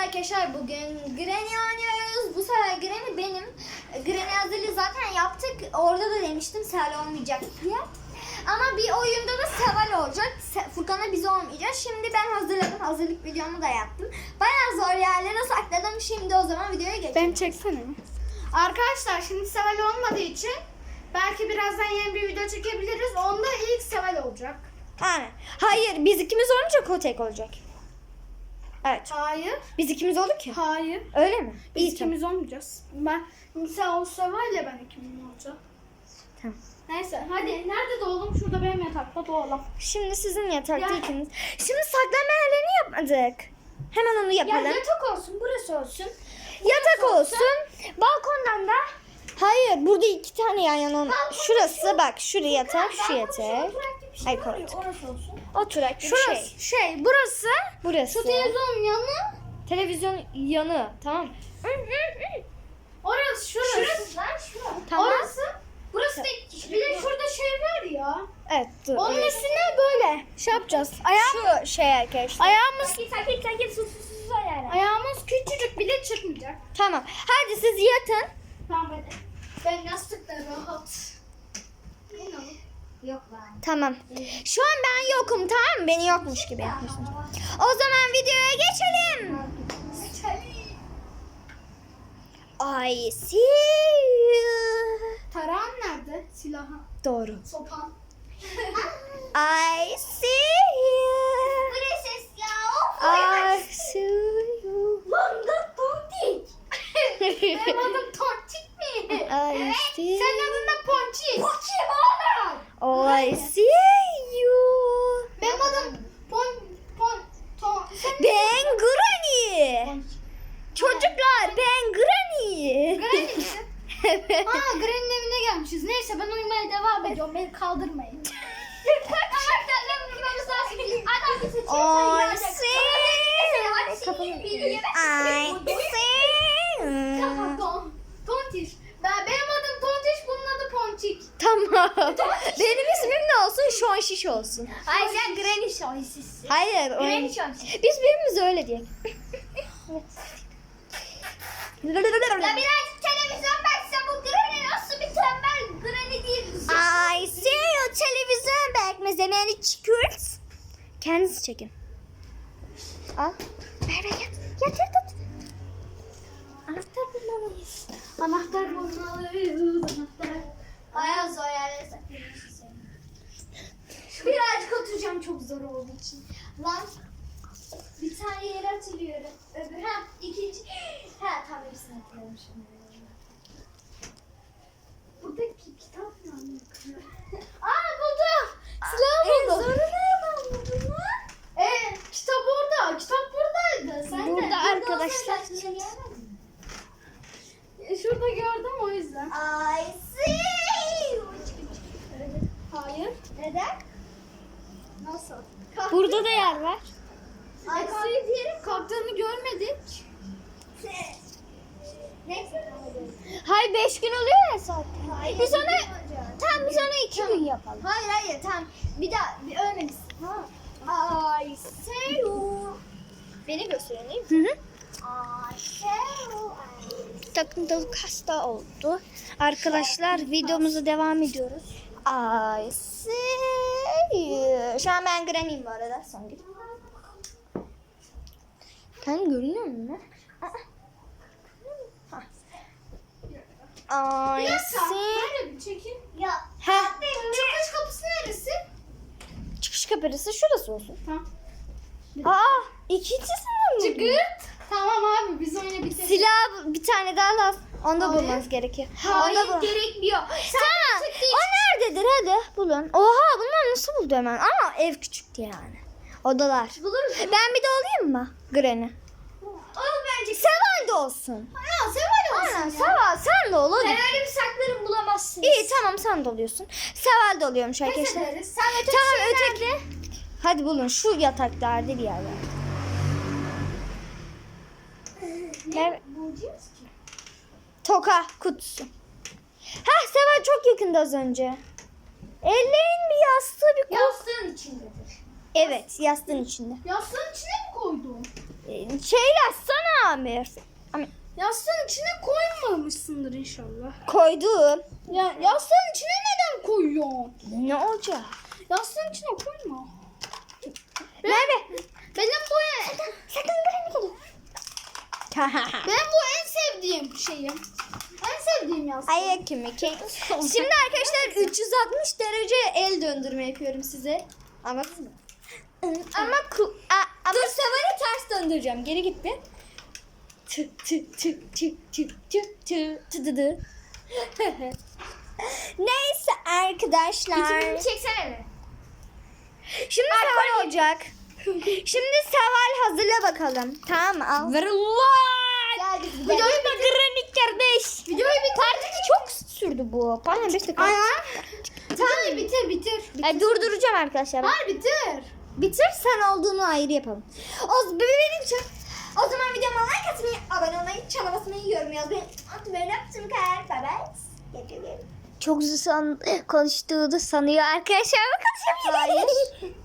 arkadaşlar bugün Granny oynuyoruz. Bu sefer Granny benim. Granny hazırlığı zaten yaptık. Orada da demiştim Sel olmayacak diye. Ama bir oyunda da Seval olacak. Furkan'a biz olmayacağız. Şimdi ben hazırladım. Hazırlık videomu da yaptım. Bayağı zor yerlere sakladım. Şimdi o zaman videoya geçelim. Ben çeksene. Arkadaşlar şimdi Seval olmadığı için belki birazdan yeni bir video çekebiliriz. Onda ilk Seval olacak. Aynen. Hayır biz ikimiz olunca o tek olacak. Evet. Hayır. Biz ikimiz olduk ya. Hayır. Öyle mi? Biz İyi ikimiz olmayacağız. Ben sen o Seval ile ben ikimiz olacağım. Tamam. Neyse hadi nerede doğalım? Şurada benim yatakta doğalım. Şimdi sizin yatakta Ya. ikiniz. Şimdi saklama yerlerini yapmadık. Hemen onu Ya yapalım. yatak olsun burası olsun. Yatak olsun. Balkondan da Hayır burada iki tane yan yana. Şurası bak şuraya yatak şu yatak. Ay. Orası olsun. Oturak bir Şurası şey. şey burası. Burası. Şu televizyonun yanı. Televizyon yanı tamam. Orası şurası. Şurası lan şurası. Tamam. Orası. Burası da bir de şurada şey var ya. Evet dur. Onun evet. üstüne böyle şey yapacağız. Ayağım, Şu şey arkadaşlar. ayağımız Sakin sakin sakin sus sus sus ayağına. ayağımız küçücük bile çıkmayacak. Tamam. Hadi siz yatın. Tamam hadi. Ben yastıkla rahat. Yok lan. Tamam. Şu an ben yokum tamam mı? Beni yokmuş gibi yapmışsın. O zaman videoya geçelim. I see you. Tarağın nerede? Silahın. Doğru. Sopan. I see you. Bu ne ses ya? I see you. Lan da tontik. Benim adım tontik mi? I see Senin adın da ponçik. Ponçik oğlum. Oh, I see you. Benim adım pon pon ton. Senin Ben Granny. Çocuklar ben Granny. Granny misin? Evet. Aa Granny'nin evine gelmişiz. Neyse ben uyumaya devam ediyorum. Beni kaldırmayın. Anahtarla vurmamız lazım. Adam I see biri yeme. I see Kafa you. ton. Tontiş. Ben, benim adım Tontiş, bunun adı Ponçik. Tamam. Benim ismim ne olsun? Şon şiş olsun. Ay sen Granny şahisisin. Hayır. Granny şahisisin. Biz birbirimize öyle diyelim. Ya birazcık televizyon beni çıkıyoruz. Kendiniz çekin. Al. Ver ver yat. Yat yat yat. Anahtar bulmalıyız. Anahtar bulmalıyız. Anahtar. Bayağı zor yerlere saklıyorsun Birazcık oturacağım çok zor olduğu için. Lan bir tane yeri hatırlıyorum. Öbür ha ikinci. Ha tam hepsini hatırlıyorum şimdi. Buradaki kitap ne anlatıyor? Aa buldum. Silah buldum. Sonra nereden buldun lan? Ee, kitap orada. Kitap buradaydı. Sen de. Burada burada arkadaşlar. olsaydın sen gelmedin mi? Şurada gördüm o yüzden. I see you. Hayır. Neden? Nasıl? Burada da yer var. Ay suyu diyelim kalktığını görmedik. Neyse. Hayır 5 gün oluyor ya zaten. Hayır, bir olacak. tamam biz onu 2 gün yapalım. Hayır hayır tamam. Bir daha bir ölmemişsin. Ha. I see you. Beni gösterin değil mi? Hı hı. Takıntılı hasta oldu. Arkadaşlar videomuza devam ediyoruz. I see you. Şu an ben Granny'im bu arada. Son git. Sen görünüyor musun? Bir dakika. see. Ya. Heh. Çıkış kapısı neresi? Çıkış kapısı şurası olsun. Tamam. Aa, ikincisinde mi? Çıkırt. Silah bir tane daha lazım. Onu da Hayır. bulmanız gerekiyor. Hayır Onu da bul- gerekmiyor. Tamam. O nerededir hadi bulun. Oha bunlar nasıl buldu hemen? Ama ev küçüktü yani. Odalar. Buluruz. Ben bir de olayım mı? Granny. Oğlum bence. Seval de olsun. Ya sen var olsun Aynen ya. Seval sen de ol hadi. Ben öyle bir saklarım bulamazsınız. İyi tamam sen de oluyorsun. Seval de oluyormuş Pes arkadaşlar. ederiz. Sen öteki Tamam şey öteki. Hadi bulun şu yataklarda bir yer var. Ne bulacağız ki? Toka kutusu. Heh Seval çok yakında az önce. Ellerin bir yastığı bir koy. Yastığın içindedir. Evet yastığın içinde. Yastığın içine mi koydun? Ee, Şey yazsana. Amir. Yastığın içine koymamışsındır inşallah. Koydum. Ya yastığın içine neden koyuyorsun? Ne olacak? Yastığın içine koyma. Merve. Benim bırakma. Benim bu en sevdiğim şeyim. En sevdiğim yastık. Ayak kimi. Şimdi arkadaşlar 360 derece el döndürme yapıyorum size. Anladınız mı? Ama ku a, ama Dur Seval'i ters döndüreceğim. Geri git bir. Tı tı tı tı tı tı tı tı dı. neyse arkadaşlar. Bitimini çeksene. Şimdi Seval olacak. Şimdi Seval hazırla bakalım. Tamam? Al. Ver Geldik. Videoyu da Granit kardeş. Videoyu bitir. Partisi çok sürdü bu. Pardon 5 dakika. Tamam bitir bitir. Ay, durduracağım arkadaşlar. Hayır bitir. Bitir sen olduğunu ayrı yapalım. O benim için. O zaman videoma like atmayı, abone olmayı, çana basmayı, yorum yazmayı unutmayın. Öptüm kar. Bye bye. Gel, gel, gel. Çok uzun konuştuğunu sanıyor arkadaşlar. Bakın şimdi. Hayır.